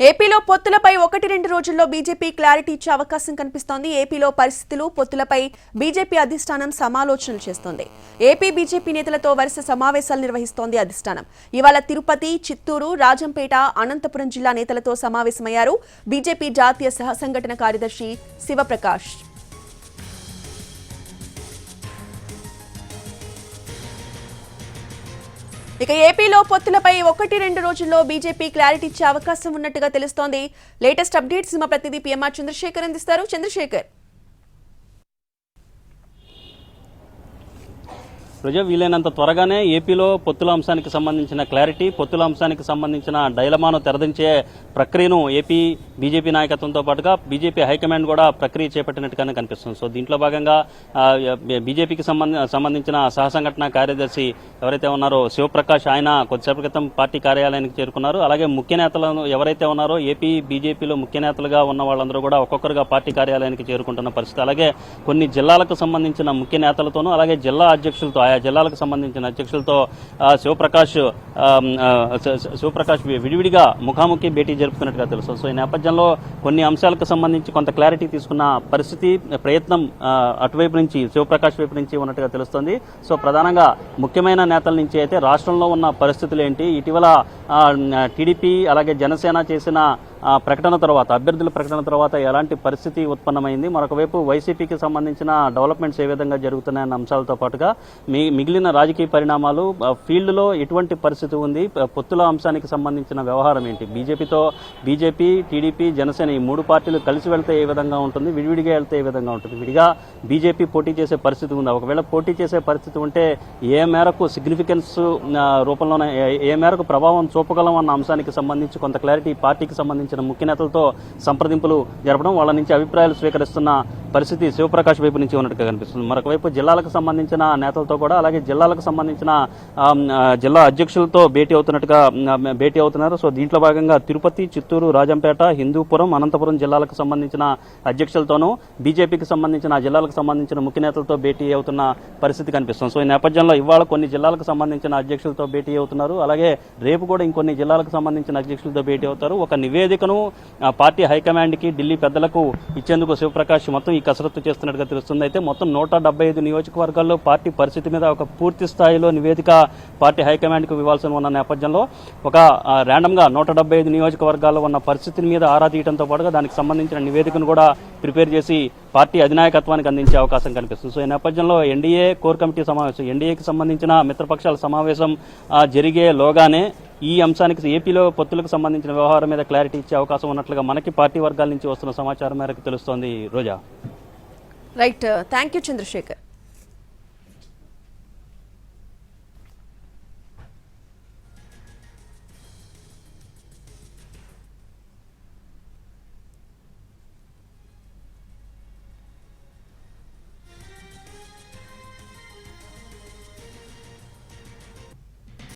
ఏపీలో పొత్తులపై ఒకటి రెండు రోజుల్లో బీజేపీ క్లారిటీ ఇచ్చే అవకాశం కనిపిస్తోంది. ఏపీలో పరిస్థితులు పొత్తులపై బీజేపీ అధిష్టానం సమాలోచనలు చేస్తోంది. ఏపీ బీజేపీ నేతలతో వరుస సమావేశాలు నిర్వహిస్తోంది అధిష్టానం. ఇవాళ తిరుపతి చిత్తూరు రాజంపేట అనంతపురం జిల్లా నేతలతో సమావేశమయ్యారు బీజేపీ జాతీయ సహ సంఘటన కార్యదర్శి శివప్రకాష్. ఇక ఏపీలో పొత్తులపై ఒకటి రెండు రోజుల్లో బీజేపీ క్లారిటీ ఇచ్చే అవకాశం ఉన్నట్టుగా తెలుస్తోంది. లేటెస్ట్ అప్డేట్స్ మా ప్రతినిధి పిఎంఆర్ చంద్రశేఖర్ అందిస్తారు. చంద్రశేఖర్. రుజ వీలైనంత త్వరగానే ఏపీలో పొత్తుల అంశానికి సంబంధించిన క్లారిటీ పొత్తుల అంశానికి సంబంధించిన డైలమాను తెరదించే ప్రక్రియను ఏపీ బీజేపీ నాయకత్వంతో పాటుగా బీజేపీ హైకమాండ్ కూడా ప్రక్రియ చేపట్టినట్టుగానే కనిపిస్తుంది. సో దీంట్లో భాగంగా బీజేపీకి సంబంధ సంబంధించిన సహసంఘటన కార్యదర్శి ఎవరైతే ఉన్నారో శివప్రకాష్ ఆయన కొద్దిసేపటి క్రితం పార్టీ కార్యాలయానికి చేరుకున్నారు. అలాగే ముఖ్య నేతలను ఎవరైతే ఉన్నారో ఏపీ బీజేపీలో ముఖ్య నేతలుగా ఉన్న వాళ్ళందరూ కూడా ఒక్కొక్కరుగా పార్టీ కార్యాలయానికి చేరుకుంటున్న పరిస్థితి. అలాగే కొన్ని జిల్లాలకు సంబంధించిన ముఖ్య నేతలతోనూ అలాగే జిల్లా అధ్యక్షులతో ఆయా జిల్లాలకు సంబంధించిన అధ్యక్షులతో శివప్రకాష్ శివప్రకాష్ విడివిడిగా ముఖాముఖి భేటీ జరుపుతున్నట్టుగా తెలుసు. సో ఈ నేపథ్యంలో కొన్ని అంశాలకు సంబంధించి కొంత క్లారిటీ తీసుకున్న పరిస్థితి ప్రయత్నం అటువైపు నుంచి శివప్రకాష్ వైపు నుంచి ఉన్నట్టుగా తెలుస్తోంది. సో ప్రధానంగా ముఖ్యమైన నేతల నుంచి అయితే రాష్ట్రంలో ఉన్న పరిస్థితులు ఏంటి? ఇటీవల టీడీపీ అలాగే జనసేన చేసిన ప్రకటన తర్వాత అభ్యర్థుల ప్రకటన తర్వాత ఎలాంటి పరిస్థితి ఉత్పన్నమైంది? మరొకవైపు వైసీపీకి సంబంధించిన డెవలప్మెంట్స్ ఏ విధంగా జరుగుతున్నాయన్న అంశాలతో పాటుగా మీ మిగిలిన రాజకీయ పరిణామాలు ఫీల్డ్లో ఎటువంటి పరిస్థితి ఉంది? పొత్తుల అంశానికి సంబంధించిన వ్యవహారం ఏంటి? బీజేపీతో బీజేపీ టీడీపీ జనసేన ఈ మూడు పార్టీలు కలిసి వెళ్తే ఏ విధంగా ఉంటుంది? విడివిడిగా వెళ్తే ఏ విధంగా ఉంటుంది? విడిగా బీజేపీ పోటీ చేసే పరిస్థితి ఉంది? ఒకవేళ పోటీ చేసే పరిస్థితి ఉంటే ఏ మేరకు సిగ్నిఫికెన్స్ రూపంలోనే ఏ- ఏ మేరకు ప్రభావం చూపగలం అన్న అంశానికి సంబంధించి కొంత క్లారిటీ పార్టీకి సంబంధించిన ముఖ్య నేతలతో సంప్రదింపులు జరపడం వాళ్ళ నుంచి అభిప్రాయాలు స్వీకరిస్తున్న పరిస్థితి శివప్రకాష్ వైపు నుంచి ఉన్నట్టుగా కనిపిస్తుంది. మరొక వైపు జిల్లాలకు సంబంధించిన నేతలతో కూడా అలాగే జిల్లాలకు సంబంధించిన జిల్లా అధ్యక్షులతో భేటీ అవుతున్నట్టుగా భేటీ అవుతున్నారు. సో దీంట్లో భాగంగా తిరుపతి చిత్తూరు రాజంపేట హిందూపురం అనంతపురం జిల్లాలకు సంబంధించిన అధ్యక్షులతోనూ బీజేపీకి సంబంధించిన ఆ జిల్లాలకు సంబంధించిన ముఖ్య నేతలతో భేటీ అవుతున్న పరిస్థితి కనిపిస్తుంది. సో ఈ నేపథ్యంలో ఇవాళ కొన్ని జిల్లాలకు సంబంధించిన అధ్యక్షులతో భేటీ అవుతున్నారు. అలాగే రేపు కూడా ఇంకొన్ని జిల్లాలకు సంబంధించిన అధ్యక్షులతో భేటీ అవుతారు. ఒక నివేదికను పార్టీ హైకమాండ్కి ఢిల్లీ పెద్దలకు ఇచ్చేందుకు శివప్రకాష్ మొత్తం ఈ కసరత్తు చేస్తున్నట్టుగా తెలుస్తుంది. అయితే మొత్తం నూట డెబ్బై ఐదు నియోజకవర్గాల్లో పార్టీ పరిస్థితి మీద ఒక పూర్తి స్థాయిలో నివేదిక పార్టీ హైకమాండ్కు ఇవ్వాల్సి ఉన్న నేపథ్యంలో ఒక ర్యాండమ్గా నూట డెబ్బై ఐదు నియోజకవర్గాల్లో ఉన్న పరిస్థితి మీద ఆరా తీయడంతో పాటుగా దానికి సంబంధించిన నివేదికను కూడా ప్రిపేర్ చేసి పార్టీ అధినాయకత్వానికి అందించే అవకాశం కనిపిస్తుంది. సో ఈ నేపథ్యంలో ఎన్డీఏ కోర్ కమిటీ సమావేశం ఎన్డీఏకి సంబంధించిన మిత్రపక్షాల సమావేశం జరిగే లోగానే ఈ అంశానికి ఏపీలో పొత్తులకు సంబంధించిన వ్యవహారం మీద క్లారిటీ ఇచ్చే అవకాశం ఉన్నట్లుగా మనకి పార్టీ వర్గాల నుంచి వస్తున్న సమాచారం మేరకు తెలుస్తోంది. Roja. Right thank you Chandrashekar